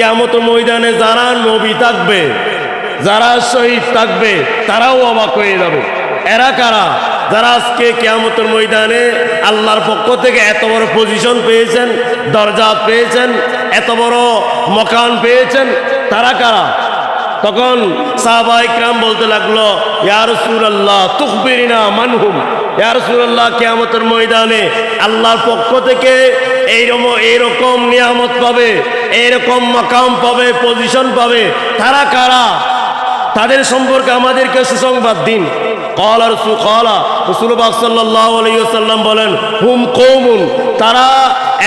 কেমত ময়দানে যারা নবী থাকবে, যারা শহীদ থাকবে, তারাও অবাক হয়ে যাবে। এরা কারা? যারা আজকে কেয়ামতের ময়দানে আল্লাহর পক্ষ থেকে এত বড় পজিশন পেয়েছেন, দরজা পেয়েছেন, এত বড় মকান পেয়েছেন, তারা কারা? তখন সাহাবা ইকরাম বলতে লাগল ইয়ার সুরাল্লাহ তুকবিরিনা মানহুম। ইয়ার সুরাল্লাহ কেয়ামতের ময়দানে আল্লাহর পক্ষ থেকে এইরকম এইরকম নিয়ামত পাবে, এইরকম মাকাম পাবে পজিশন পাবে। তারা কারা? তাদের সম্পর্কে আমাদেরকে সুসংবাদ দিন। বলেন, হুম কৌমুন তারা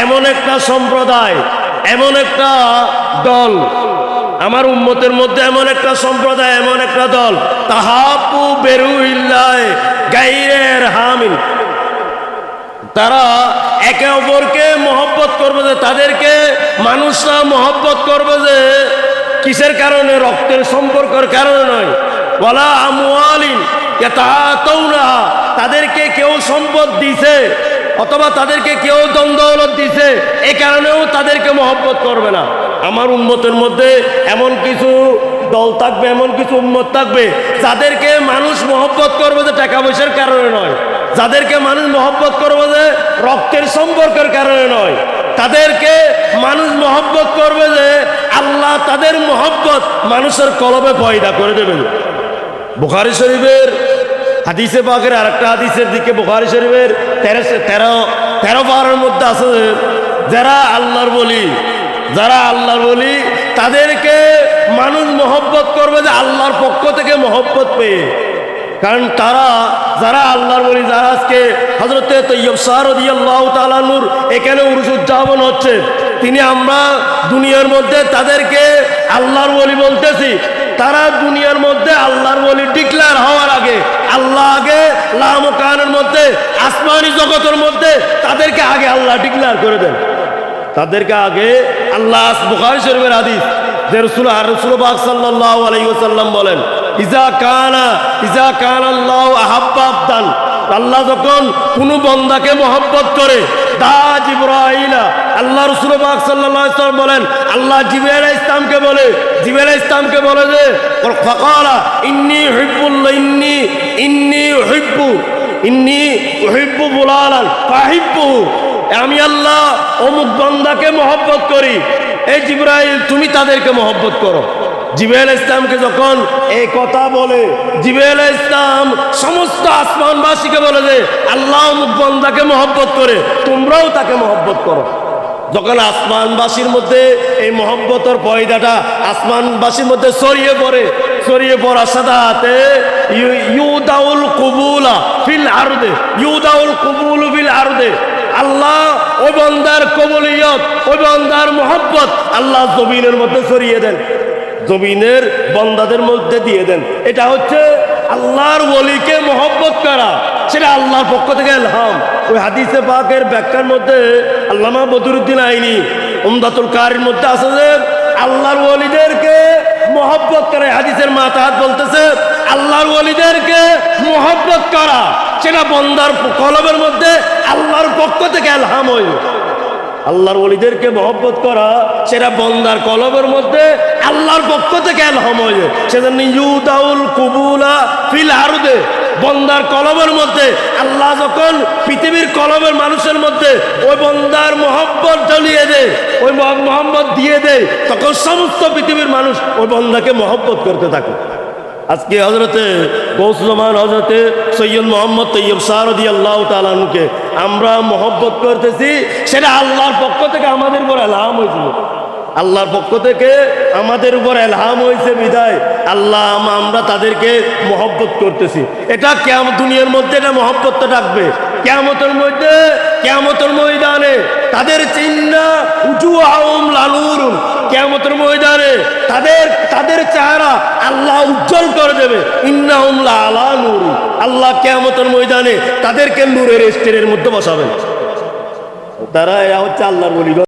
এমন একটা সম্প্রদায়, এমন একটা দল আমার উম্মতের মধ্যে এমন একটা সম্প্রদায়, এমন একটা দল। তাহাপু বেরু গাইরের হামিন তারা একে অপরকে মহব্বত করবে যে, তাদেরকে মানুষরা মহব্বত করবে যে, কিসের কারণে? রক্তের সম্পর্কের কারণে নয়। বলা আমুয়ালিন তাদেরকে কেউ সম্পদ দিছে, অথবা তাদেরকে কেউ দ্বন্দ্বলত দিছে, এ কারণেও তাদেরকে মহব্বত করবে না। আমার উন্মতের মধ্যে এমন কিছু দল থাকবে, এমন কিছু উন্মত থাকবে, যাদেরকে মানুষ মহব্বত করবে যে টাকা পয়সার কারণে নয়। যাদেরকে মানুষ মহব্বত করবে যে রক্তের সম্পর্কের কারণে নয়। তাদেরকে মানুষ মহব্বত করবে যে আল্লাহ তাদের মহব্বত মানুষের কলবে পয়দা করে দেবেন। বুখারি শরীফের হাদিসে পাকের আরেকটা হাদিসের দিকে বুখারি শরীফের তেরো তেরো তেরো বারের মধ্যে আছে যারা আল্লাহর বলি যারা আল্লাহর বলি, তাদেরকে মানুষ মহব্বত করবে যে আল্লাহর পক্ষ থেকে মহব্বত পেয়ে। কারণ তারা, যারা আল্লাহর বলি, যারা আজকে হজরতে তৈয়ব সারদি আল্লাহ এখানে উরুস উদযাপন হচ্ছে, তিনি আমরা দুনিয়ার মধ্যে তাদেরকে আল্লাহর বলি বলতেছি। তারা দুনিয়ার মধ্যে আল্লাহর বলি ডিক্লার হওয়ার আগে, আল্লাহ আগে লামকানের মধ্যে, আসমানি জগতের মধ্যে তাদেরকে আগে আল্লাহ ডিক্লার করে দেন। তাদেরকে আগে আল্লাহ বুখারি শরীফের হাদিস, যে রসুল আর রসুল বাক সাল্লাহ আলাইসাল্লাম বলেন, ইজা কানা, ইজা কান আল্লাহ আহাব্বা আবদান। আল্লাহ যখন কোনো বন্দাকে মহব্বত করে, দা জিব্রাইলা, আল্লাহ রসুল বাক সাল্লাহ ইসলাম বলেন, আল্লাহ জিবের ইসলামকে বলে জিবের ইসলামকে বলে যে, ফকালা, ইন্নি হিব্বুল্লাহ ইন্নি ইন্নি হিব্বু ইন্নি হিব্বু বুলালান ফাহিব্বু। আমি আল্লাহ অমুক বন্দাকে মহব্বত করি। এই জিব্রাইল, তুমি তাদেরকে মহব্বত করো। জিবেল ইসলামকে যখন এই কথা বলে জিবেল ইসলাম সমস্ত আসমানবাসীকে বলে যে, আল্লাহ অমুক বন্দাকে মহব্বত করে, তোমরাও তাকে মহব্বত করো। যখন আসমানবাসীর মধ্যে এই মহব্বতর পয়দাটা আসমানবাসীর মধ্যে ছড়িয়ে পড়ে, ছড়িয়ে পড়ার সাথে হাতে ইউদাউল কুবুলা ফিল আরদে, ইউদাউল কুবুল ফিল আরদে আল্লাহ ওই বন্দার কবলিয়ত ওই বন্দার মোহব্বত, আল্লাহ জমিনের মধ্যে ছড়িয়ে দেন। জমিনের বন্দাদের মধ্যে দিয়ে দেন। এটা হচ্ছে আল্লাহর ওলিকে মহব্বত করা। সেটা আল্লাহর পক্ষ থেকে এলহাম। ওই হাদিসে পাকের ব্যাখ্যার মধ্যে আল্লামা বদরুদ্দিন আইনি উমদাতুল কারির মধ্যে আছে যে, আল্লাহর ওলিদেরকে মহব্বত করে। হাদিসের মাতাহাত বলতেছে, আল্লাহর ওলিদেরকে মহব্বত করা। সেটা বন্দার কলবের মধ্যে আল্লাহর পক্ষ থেকে এলহাম হইল আল্লাহর ওলিদেরকে মহব্বত করা, সেটা বন্দার কলবের মধ্যে আল্লাহর পক্ষ থেকে এলহাম হইল সেজন্য ইউদাউল কুবুলা ফিল আরুদে, বন্দার কলবের মধ্যে আল্লাহ যখন পৃথিবীর কলবের মানুষের মধ্যে ওই বন্দার মহব্বত জ্বলিয়ে দেয় ওই মোহাম্মদ দিয়ে দেয় তখন সমস্ত পৃথিবীর মানুষ ওই বন্দাকে মহব্বত করতে থাকে আজকে হজরতে গৌসলমান হজরতে সৈয়দ মোহাম্মদ তৈয়ব সারদি আল্লাহ তালানুকে আমরা মহব্বত করতেছি, সেটা আল্লাহর পক্ষ থেকে আমাদের উপর এলহাম হয়েছিল আল্লাহর পক্ষ থেকে আমাদের উপর এলহাম হয়েছে বিদায়। আল্লাহ আমরা তাদেরকে মহব্বত করতেছি। এটা কেমন দুনিয়ার মধ্যে এটা মহব্বতটা ডাকবে কেমতের মধ্যে কেমতের ময়দানে তাদের চিন্না উঁচু আউম লালুরুন কেমতের ময়দানে তাদের তাদের চেহারা আল্লাহ উজ্জ্বল করে দেবে। ইন্নাউম লা আলা নূর। আল্লাহ কেমতের ময়দানে তাদেরকে নূরের স্টেরের মধ্যে বসাবেন। তারা এরা হচ্ছে আল্লাহর বলি।